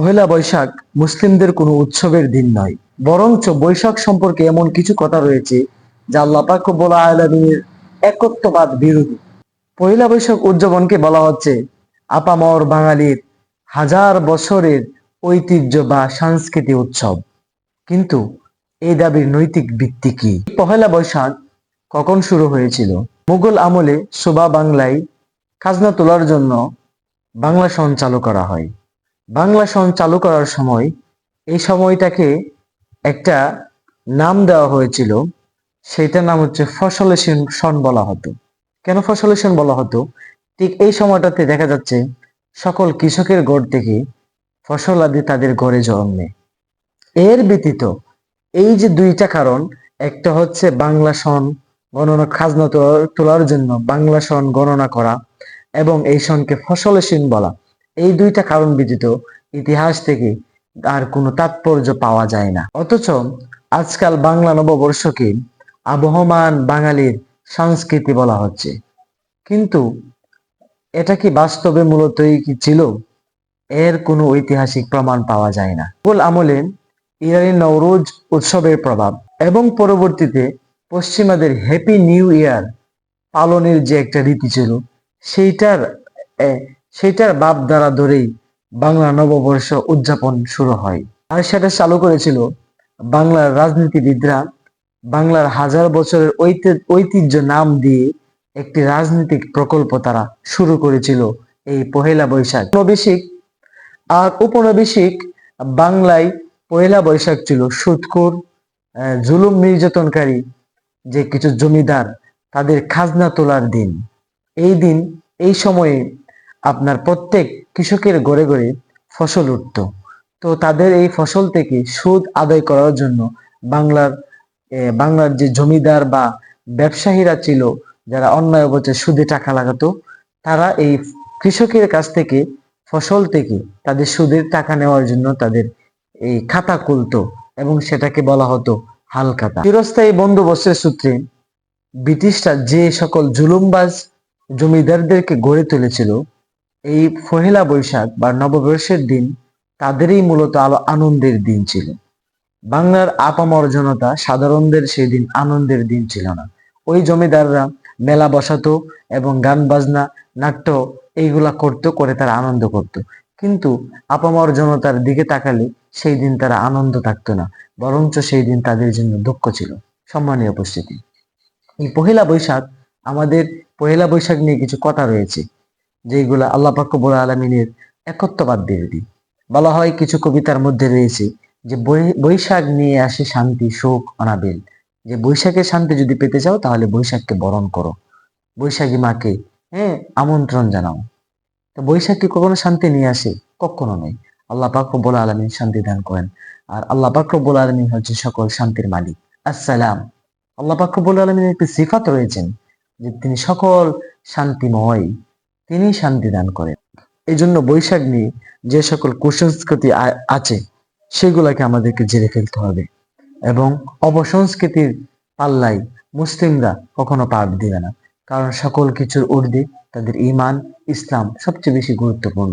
পহেলা বৈশাখ মুসলিমদের কোনো উৎসবের দিন নয়। বরঞ্চ বৈশাখ সম্পর্কে এমন কিছু কথা রয়েছে যা আল্লাহ পাক রব্বুল একত্ববাদ বিরোধী। পহেলা বৈশাখ উদযাপনকে বলা হচ্ছে আপামর বাঙালির হাজার বছরের ঐতিহ্য বা সাংস্কৃতিক উৎসব। কিন্তু এই দাবির নৈতিক ভিত্তি কি? পহেলা বৈশাখ কখন শুরু হয়েছিল? মুঘল আমলে সুবা বাংলায় খাজনা তোলার জন্য বাংলা সন চালু করা হয়। বাংলা সন চালু করার সময় এই সময়টাকে একটা নাম দেওয়া হয়েছিল। সেটার নাম হচ্ছে ফসলে সন- বলা হতো। কেন ফসলে সন বলা হতো? ঠিক এই সময়টাতে দেখা যাচ্ছে সকল কৃষকের গড় থেকে ফসল আদি তাদের গড়ে জন্মে। এর ব্যতীত এই যে দুইটা কারণ, একটা হচ্ছে বাংলা সন গণনা খাজনা তোলা- তোলার জন্য বাংলা সন গণনা করা এবং এই সনকে ফসলে সন বলা। এই দুইটা কারণ ব্যতীত ইতিহাস থেকে আর কোনো তাৎপর্য পাওয়া যায় না। অথচ আজকাল বাংলা নববর্ষকে আবহমান বাঙালির সংস্কৃতি বলা হচ্ছে। কিন্তু এটা কি বাস্তবে মূলতই কি ছিল? এর কোনো ঐতিহাসিক প্রমাণ পাওয়া যায় না। মুঘল আমলে ইরানি নওরোজ উৎসবের প্রভাব এবং পরবর্তীতে পশ্চিমাদের হ্যাপি নিউ ইয়ার পালনের যে একটা রীতি ছিল, সেইটার সেইটার বাপ দ্বারা ধরেই বাংলা নববর্ষ উদযাপন শুরু হয়। আর সেটা চালু করেছিল বাংলার রাজনীতিবিদরা বাংলার হাজার বছরের ঐতি- ঐতিহ্য নাম দিয়ে একটি রাজনৈতিক প্রকল্প তারা শুরু করেছিল এই পহেলা বৈশাখ। ঊনবিশিক আর উপনিবেশিক বাংলায় পহেলা বৈশাখ ছিল সুৎখোর আহ, জুলুম নির্যাতনকারী যে কিছু জমিদার তাদের খাজনা তোলার দিন। এই দিন এই সময়ে আপনার প্রত্যেক কৃষকের ঘরে ঘরে ফসল উঠত। তো তাদের এই ফসল থেকে সুদ আদায় করার জন্য বাংলার বাংলার যে জমিদার বা ব্যবসায়ীরা ছিল, যারা অন্যায় অবচে সুদে টাকা লাগাতো, তারা এই কৃষকের কাছ থেকে ফসল থেকে তাদের সুদের টাকা নেওয়ার জন্য তাদের এই খাতা খুলতো এবং সেটাকে বলা হতো হাল খাতা। চিরস্থায়ী বন্দোবস্তের সূত্রে ব্রিটিশরা যে সকল জুলুমবাজ জমিদারদেরকে গড়ে তুলেছিল এই পহেলা বৈশাখ বা নববর্ষের দিন তাদেরই মূলত আলো আনন্দের দিন ছিল। বাংলার আপামর জনতা সাধারণদের সেই দিন আনন্দের দিন ছিল না। ওই জমিদাররা মেলা বসাতো এবং গান বাজনা, নাট্য এইগুলা করতো, করে তারা আনন্দ করত। কিন্তু আপামর জনতার দিকে তাকালে সেই দিন তারা আনন্দ থাকতো না, বরঞ্চ সেই দিন তাদের জন্য দুঃখ ছিল। সম্মানীয় উপস্থিতি। এই পহেলা বৈশাখ, আমাদের পহেলা বৈশাখ নিয়ে কিছু কথা রয়েছে। যেগুলো আল্লাহ পাক বড় আলমিনের একত্ববাদ বিরোধী বলা হয় কিছু কবিতার মধ্যে রয়েছে যে বৈশাখ নিয়ে আসে শান্তি, শোক, অনাবিল। যে, বৈশাখের শান্তি যদি পেতে চাও, তাহলে বৈশাখকে বরণ করো। বৈশাখী মাকে হ্যাঁ আমন্ত্রণ জানাও। তো বৈশাখ কি কখনো শান্তি নিয়ে আসে? কখনো নয়। আল্লাহ পাক রব্বুল আলমিন শান্তি দান করেন। আর আল্লাহ পাক রব্বুল আলমিন হচ্ছে সকল শান্তির মালিক। আসসালাম। আল্লাহ পাক রব্বুল আলমিনের একটি সিফাত রয়েছেন যে, তিনি সকল শান্তিময় তিনি শান্তি দান করেন। এই জন্য বৈশাখ নিয়ে যে সকল কুসংস্কৃতি আছে, সেগুলোকে আমাদেরকে জেরে ফেলতে হবে এবং অপসংস্কৃতির পাল্লায় মুসলিমরা কখনো পা দিবে না। কারণ সকল কিছুর ঊর্ধ্বে তাদের ইমান ইসলাম সবচেয়ে বেশি গুরুত্বপূর্ণ।